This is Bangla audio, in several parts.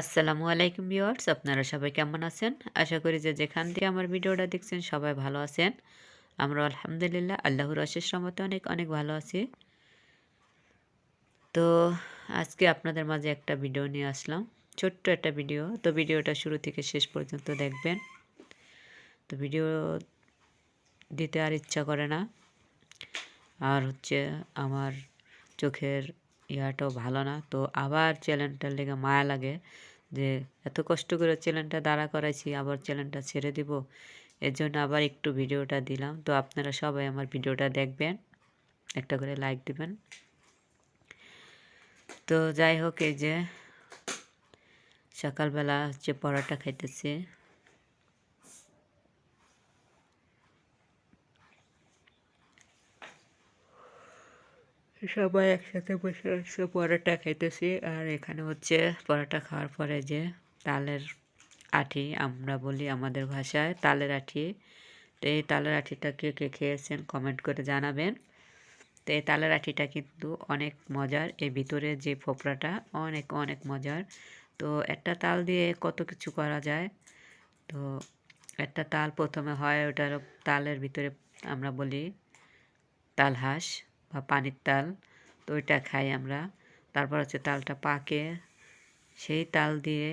আসসালামু আলাইকুম ভিউয়ার্স, আপনারা সবাই কেমন আছেন? আশা করি যে যেখান থেকে আমার ভিডিওটা দেখছেন সবাই ভালো আছেন। আমরা আলহামদুলিল্লাহ আল্লাহর অশেষ রহমতে অনেক অনেক ভালো আছি। তো আজকে আপনাদের মাঝে একটা ভিডিও নিয়ে আসলাম, ছোট্ট একটা ভিডিও। তো ভিডিওটা শুরু থেকে শেষ পর্যন্ত দেখবেন। তো ভিডিও দিতে আর ইচ্ছা করে না। আর হচ্ছে আমার চোখের ইয়াটাও ভালো না। তো আবার চ্যানেলটার লেগে মায়া লাগে। যে এত কষ্ট করে চ্যানেলটা দাঁড়া করাইছি, আবার চ্যানেলটা ছেড়ে দিব। এর জন্য আবার একটু ভিডিওটা দিলাম। তো আপনারা সবাই আমার ভিডিওটা দেখবেন, একটা করে লাইক দেবেন। তো যাই হোক, এই যে সকালবেলা হচ্ছে পরোটা খাইতেছি সবাই একসাথে বসে বসে পরোটা খাইতেছি। আর এখানে হচ্ছে পরোটা খাওয়ার পরে যে তালের আঠি আমরা বলি আমাদের ভাষায় তালের আঠি তো এই তালের আঠিটা কে কে খেয়েছেন কমেন্ট করে জানাবেন। তো এই তালের আঠিটা কিন্তু অনেক মজার। এর ভিতরে যে ফোপড়াটা অনেক অনেক মজার। তো একটা তাল দিয়ে কত কিছু করা যায়? তো একটা তাল প্রথমে হয় ওটার তালের ভিতরে আমরা বলি তাল হাঁস বা পানির তাল, তো ওইটা খাই আমরা। তারপর হচ্ছে তালটা পাকে। সেই তাল দিয়ে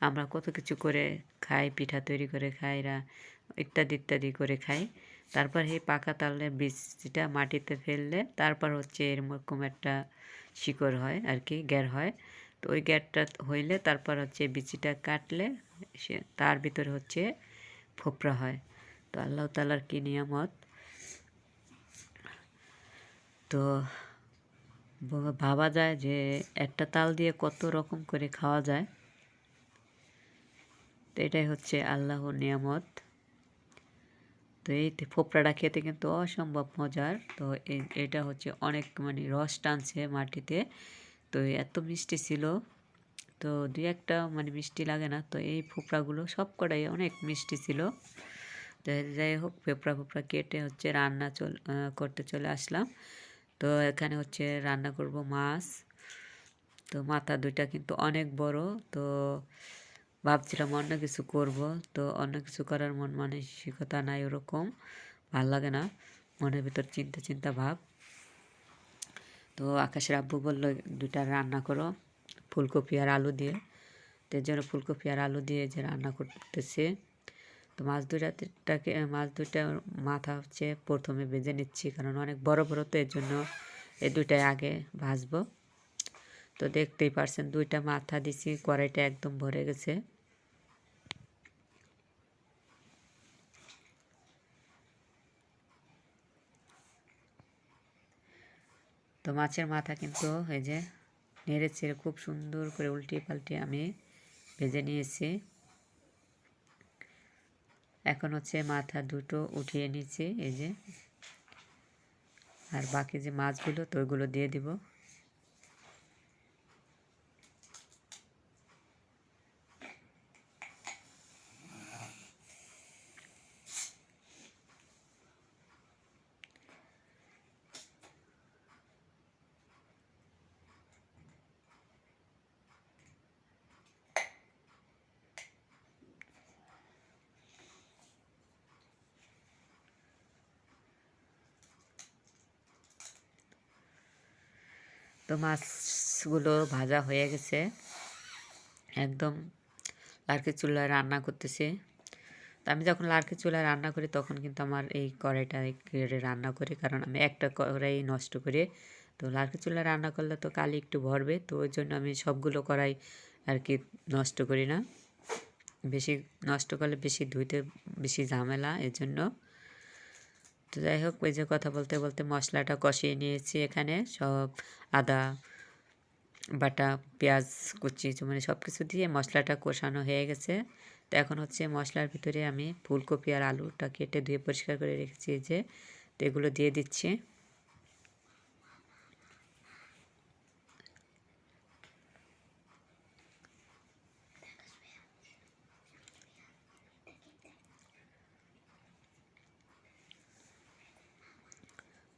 আমরা কত কিছু করে খাই, পিঠা তৈরি করে খাই রা ইত্যাদি ইত্যাদি করে খাই। তারপর এই পাকা তালের বীজটা মাটিতে ফেললে তারপর হচ্ছে এরকম একটা শিকড় হয় আর কি, গ্যার হয়। তো ওই গ্যারটা হইলে তারপর হচ্ছে বিচিটা কাটলে সে, তার ভিতরে হচ্ছে ফোপরা হয়। তো আল্লাহ তালার কি নিয়ামত? তো ভাবা যায় যে একটা তাল দিয়ে কত রকম করে খাওয়া যায়। তো এটাই হচ্ছে আল্লাহর নিয়ামত। তো এই ফোপড়াটা খেতে কিন্তু অসম্ভব মজার। তো এটা হচ্ছে অনেক মানে রস টানছে মাটিতে। তো এত মিষ্টি ছিল। তো দুই একটা মানে মিষ্টি লাগে না। তো এই ফোপড়াগুলো সব কটাই অনেক মিষ্টি ছিল। যাই হোক, ফেপড়া, ফোপড়া কেটে হচ্ছে রান্না চল করতে চলে আসলাম। তো এখানে হচ্ছে রান্না করব মাছ। তো মাথা দুইটা কিন্তু অনেক বড়, তো ভাবছিলাম অন্য কিছু করব। তো অন্য কিছু করার মন মানসিকতা নাই ওরকম, ভালো লাগে না, মনের ভিতর চিন্তা চিন্তা ভাব। তো আকাশের আব্বু বলল, দুইটা রান্না করো, ফুলকপি আর আলু দিয়ে। তো এর জন্য ফুলকপি আর আলু দিয়ে যে রান্না করতেছে তো মাছ দুটাকে মাছ দুটা মাথা হচ্ছে প্রথমে ভেজে নিচ্ছি, কারণ অনেক বড় বড় তো এর জন্য এই দুইটাই আগে ভাজবো। তো দেখতেই পারছেন, দুইটা মাথা দিছি, কড়াইটা একদম ভরে গেছে। তো মাছের মাথা কিন্তু এই যে নেড়ে ছেড়ে খুব সুন্দর করে উল্টিয়ে পাল্টে আমি ভেজে নিয়েছি। এখন হচ্ছে মাথা দুটো উঠিয়ে নিচ্ছি, এই যে। আর বাকি যে মাছগুলো, তো ওইগুলো দিয়ে দিব। তো মাছগুলো ভাজা হয়ে গেছে। একদম লার্কি চুলায় রান্না করতেছি। তো আমি যখন লার্কি চুলায় রান্না করি, তখন কিন্তু আমার এই কড়াইটা কেড়ে রান্না করি, কারণ আমি একটা কড়াই নষ্ট করি। তো লার্কি চুলায় রান্না করলে তো কালি একটু ভরবে, তো ওই জন্য আমি সবগুলো কড়াই আর কি নষ্ট করি না। বেশি নষ্ট করলে বেশি ধুইতে বেশি ঝামেলা এর জন্য তো যাই হোক ওই যে কথা বলতে বলতে মশলাটা কষিয়ে নিয়েছি এখানে। সব আদা, বাটা, পেঁয়াজ, কুচি মানে সব কিছু দিয়ে মশলাটা কষানো হয়ে গেছে। তো এখন হচ্ছে মশলার ভিতরে আমি ফুলকপি আর আলুটা কেটে ধুয়ে পরিষ্কার করে রেখেছি যে। তো এগুলো দিয়ে দিচ্ছি।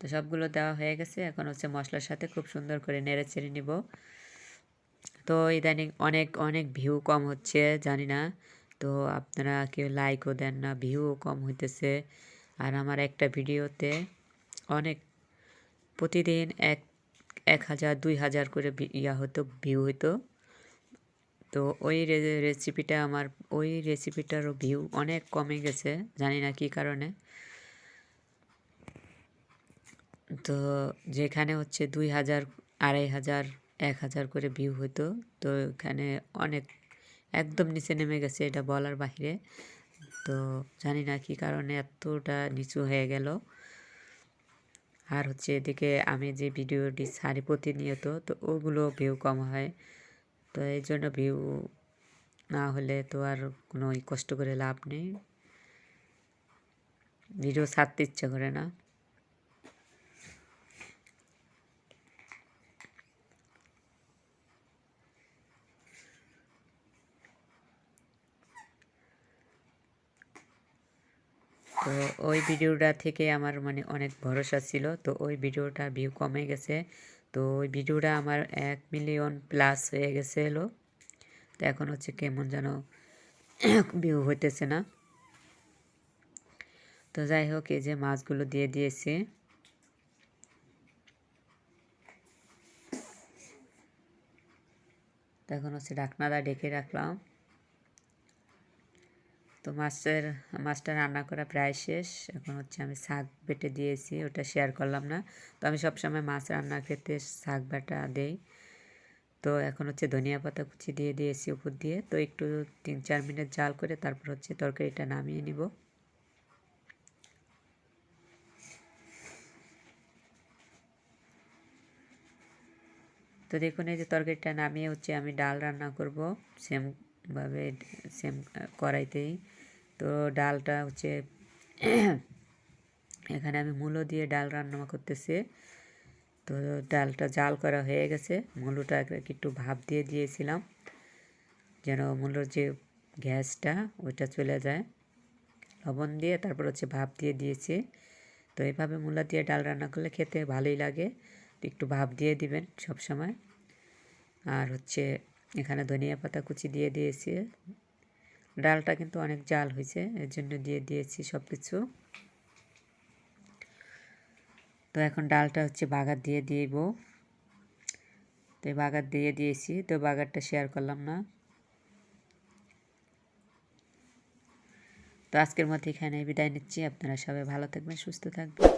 তো সবগুলো দেওয়া হয়ে গেছে। এখন হচ্ছে মশলার সাথে খুব সুন্দর করে নেড়ে চেড়ে নিব। তো ইদানিং অনেক অনেক ভিউ কম হচ্ছে, জানি না। তো আপনারা কেউ লাইকও দেন না, ভিউও কম হইতেছে। আর আমার একটা ভিডিওতে অনেক প্রতিদিন এক এক হাজার, দুই হাজার করে ইয়া হতো, ভিউ হতো তো ওই রেসিপিটা আমার, ওই রেসিপিটারও ভিউ অনেক কমে গেছে, জানি না কী কারণে। তো যেখানে হচ্ছে দুই হাজার, আড়াই হাজার, এক হাজার করে ভিউ হতো তো এখানে অনেক, একদম নিচে নেমে গেছে এটা বলার বাহিরে। তো জানি না কী কারণে এতটা নিচু হয়ে গেল। আর হচ্ছে এদিকে আমি যে ভিডিওটি ছাড়ি প্রতিনিয়ত, তো ওগুলো ভিউ কম হয়। তো এই জন্য ভিউ না হলে তো আর কোনো কষ্ট করে লাভ নেই। ভিডিও ছাড়তে ইচ্ছে করে না। তো ওই ভিডিওটা থেকে আমার মানে অনেক ভরসা ছিল। তো ওই ভিডিওটা ভিউ কমে গেছে। তো ওই ভিডিওটা আমার এক মিলিয়ন প্লাস হয়ে গেছে এলো তো এখন হচ্ছে কেমন যেন ভিউ হইতেছে না। তো যাই হোক, এই যে মাছগুলো দিয়ে দিয়েছি। এখন হচ্ছে ঢাকনাটা ডেকে রাখলাম। তো মাছের, মাছটা রান্না করা প্রায় শেষ। এখন হচ্ছে আমি শাক বেটে দিয়েছি, ওটা শেয়ার করলাম না। তো আমি সবসময় মাছ রান্নার ক্ষেত্রে শাক বাটা দেই। তো এখন হচ্ছে ধনিয়া পাতা কুচি দিয়ে দিয়েছি উপর দিয়ে। তো একটু তিন চার মিনিট জাল করে তারপর হচ্ছে তরকারিটা নামিয়ে নিব। তো দেখুন, এই যে তরকারিটা নামিয়ে হচ্ছে আমি ডাল রান্না করব। সেমভাবে সেম কড়াইতেই তো ডালটা হচ্ছে এখানে আমি মূলো দিয়ে ডাল রান্না করতেছি। তো ডালটা জাল করা হয়ে গেছে। মূলোটা একটু ভাপ দিয়ে দিয়েছিলাম। যেন মূলোর যে গ্যাসটা, ওইটা চলে যায়। লবণ দিয়ে তারপর হচ্ছে ভাপ দিয়ে দিয়েছি। তো এইভাবে মূলা দিয়ে ডাল রান্না করলে খেতে ভালোই লাগে। একটু ভাপ দিয়ে দিবেন সব সময় আর হচ্ছে এখানে ধনিয়া পাতা কুচি দিয়ে দিয়েছি। ডালটা কিন্তু অনেক জাল হয়েছে, এর জন্য দিয়ে দিয়েছি সব কিছু তো এখন ডালটা হচ্ছে বাগার দিয়ে দিব তো বাগার দিয়ে দিয়েছি, তো বাগারটা শেয়ার করলাম না। তো আজকের মধ্যে এখানে বিদায় নিচ্ছি, আপনারা সবাই ভালো থাকবেন, সুস্থ থাকবেন।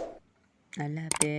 আল্লাহ হাফেজ।